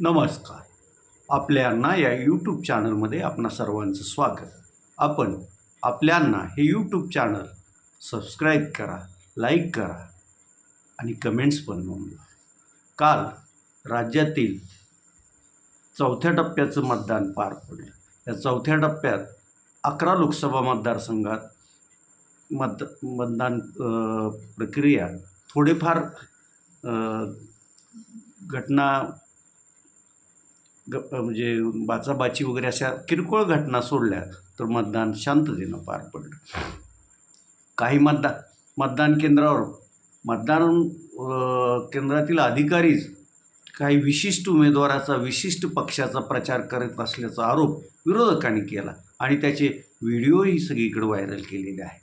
नमस्कार. आपल्यांना या यूट्यूब चॅनलमध्ये आपणा सर्वांचं स्वागत. आपण आपल्यांना हे यूट्यूब चॅनल सबस्क्राईब करा लाईक करा आणि कमेंट्स पण नोंदवा. काल राज्यातील चौथ्या टप्प्याचं मतदान पार पडलं. या चौथ्या टप्प्यात अकरा लोकसभा मतदारसंघात मत मतदान प्रक्रिया थोडेफार घटना ग म्हणजे बाचाबाची वगैरे अशा किरकोळ घटना सोडल्या तर मतदान शांततेनं पार पडलं. काही मतदान मतदान केंद्रावर मतदान केंद्रातील अधिकारीच काही विशिष्ट उमेदवाराचा विशिष्ट पक्षाचा प्रचार करत असल्याचा आरोप विरोधकांनी केला आणि त्याचे व्हिडिओही सगळीकडे व्हायरल केलेले आहे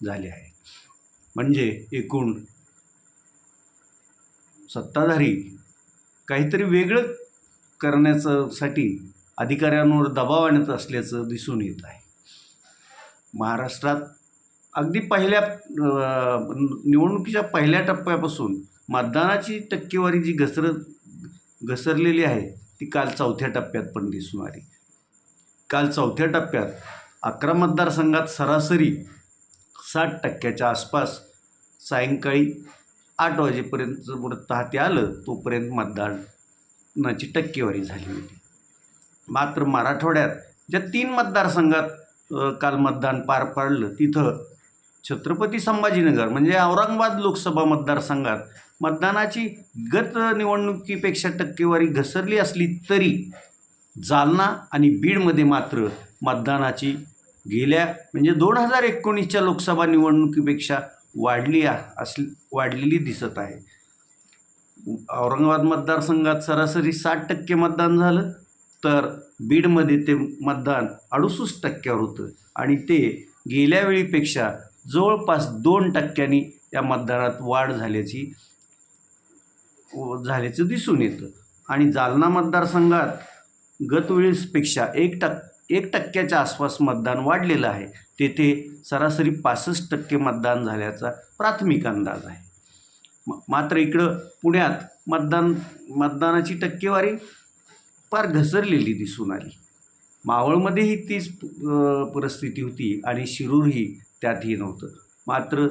झाले आहे. म्हणजे एकूण सत्ताधारी काहीतरी वेगळं करण्याचं साठी अधिकाऱ्यांवर दबाव आणत असल्याचं दिसून येत आहे. महाराष्ट्रात अगदी पहिल्या निवडणुकीच्या पहिल्या टप्प्यापासून मतदानाची टक्केवारी जी घसरत घसरलेली आहे ती काल चौथ्या टप्प्यात पण दिसून आली. काल चौथ्या टप्प्यात अकरा मतदारसंघात सरासरी साठ टक्क्याच्या आसपास सायंकाळी आठ वाजेपर्यंत वृत्त हाती आलं तोपर्यंत मतदान नाची टक्केवारी झाली होती. मात्र मराठवाड्यात ज्या तीन मतदारसंघात काल मतदान पार पाडलं तिथं छत्रपती संभाजीनगर म्हणजे औरंगाबाद लोकसभा मतदारसंघात मतदानाची गत निवडणुकीपेक्षा टक्केवारी घसरली असली तरी जालना आणि बीडमध्ये मात्र मतदानाची गेल्या म्हणजे दोन हजार एकोणीसच्या लोकसभा निवडणुकीपेक्षा वाढली आ- असली वाढलेली दिसत आहे. औरंगाबाद मतदारसंघात सरासरी साठ टक्के मतदान झालं तर बीडमध्ये ते मतदान अडुसष्ट टक्क्यावर होतं. आणि ते गेल्या वेळीपेक्षा जवळपास दोन टक्क्यांनी या मतदानात वाढ झाल्याची व- झाल्याचं दिसून येतं. आणि जालना मतदारसंघात गतवेळेसपेक्षा एक टक् एक टक्क्याच्या आसपास मतदान वाढलेलं आहे. तेथे सरासरी पासष्ट टक्के मतदान झाल्याचा प्राथमिक अंदाज आहे. म- मात्र इकडं पुण्यात मतदान मतदानाची टक्केवारी फार घसरलेली दिसून आली. मावळमध्येही तीच परिस्थिती होती आणि शिरूरही त्यातही नव्हतं. मात्र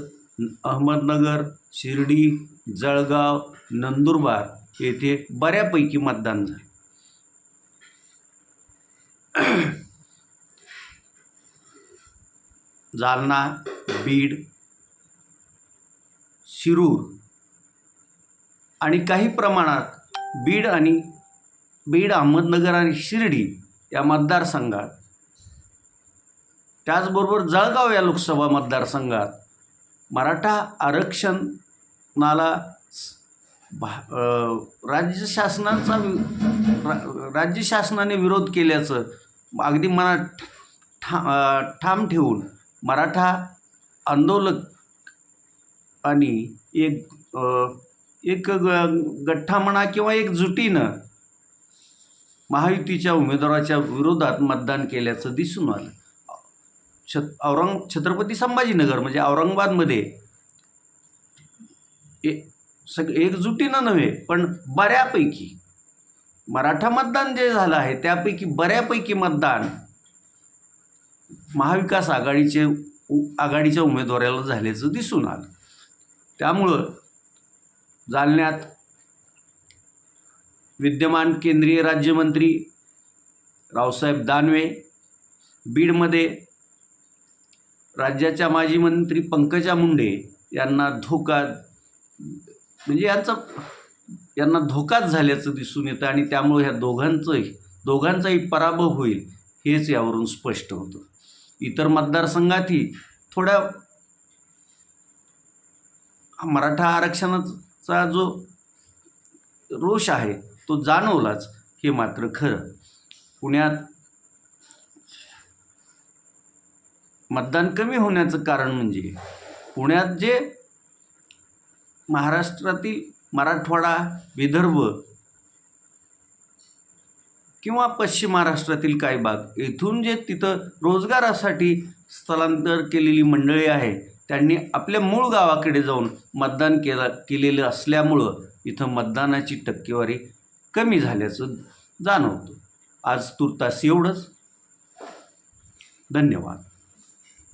अहमदनगर शिर्डी जळगाव नंदुरबार येथे बऱ्यापैकी मतदान झालं. जालना बीड शिरूर आणि काही प्रमाणात बीड आणि बीड अहमदनगर आणि शिर्डी या मतदारसंघात त्याचबरोबर जळगाव या लोकसभा मतदारसंघात मराठा आरक्षणाला भा राज्य शासनाचा रा- राज्य शासनाने विरोध केल्याचं अगदी मनात ठा ठाम ठेवून मराठा आंदोलक आणि एक एक ग- गठ्ठा म्हणा किंवा एक जुटीनं महायुतीच्या उमेदवाराच्या विरोधात मतदान केल्याचं दिसून आलं. छत औरंग छत्रपती संभाजीनगर म्हणजे औरंगाबादमध्ये ए सग एकजुटीनं नव्हे पण बऱ्यापैकी मराठा मतदान जे झालं आहे त्यापैकी बऱ्यापैकी मतदान महाविकास आघाडीचे उ- आघाडीच्या उमेदवाराला झाल्याचं दिसून आलं. त्यामुळं जालन्यात विद्यमान केंद्रीय राज्यमंत्री रावसाहेब दानवे बीडमध्ये राज्याच्या माजी मंत्री पंकजा मुंडे यांना धोका म्हणजे यांचा यांना धोकाच झाल्याचं दिसून येतं आणि त्यामुळे ह्या दोघांचंही दोघांचाही पराभव होईल हेच यावरून स्पष्ट होतं. इतर मतदारसंघातही थोड्या मराठा आरक्षणाचं चा जो रोष आहे तो जाणवलाच हे मात्र खरं. पुण्यात मतदान कमी होण्याचं कारण म्हणजे पुण्यात जे महाराष्ट्रातील मराठवाडा विदर्भ किंवा पश्चिम महाराष्ट्रातील काही भाग येथून जे तिथं रोजगारासाठी स्थलांतर केलेली मंडळी आहे त्यांनी आपल्या मूळ गावाकडे जाऊन मतदान केलं केलेलं असल्यामुळं इथं मतदानाची टक्केवारी कमी झाल्याचं जाणवतं. आज तुर्तास एवढंच. धन्यवाद.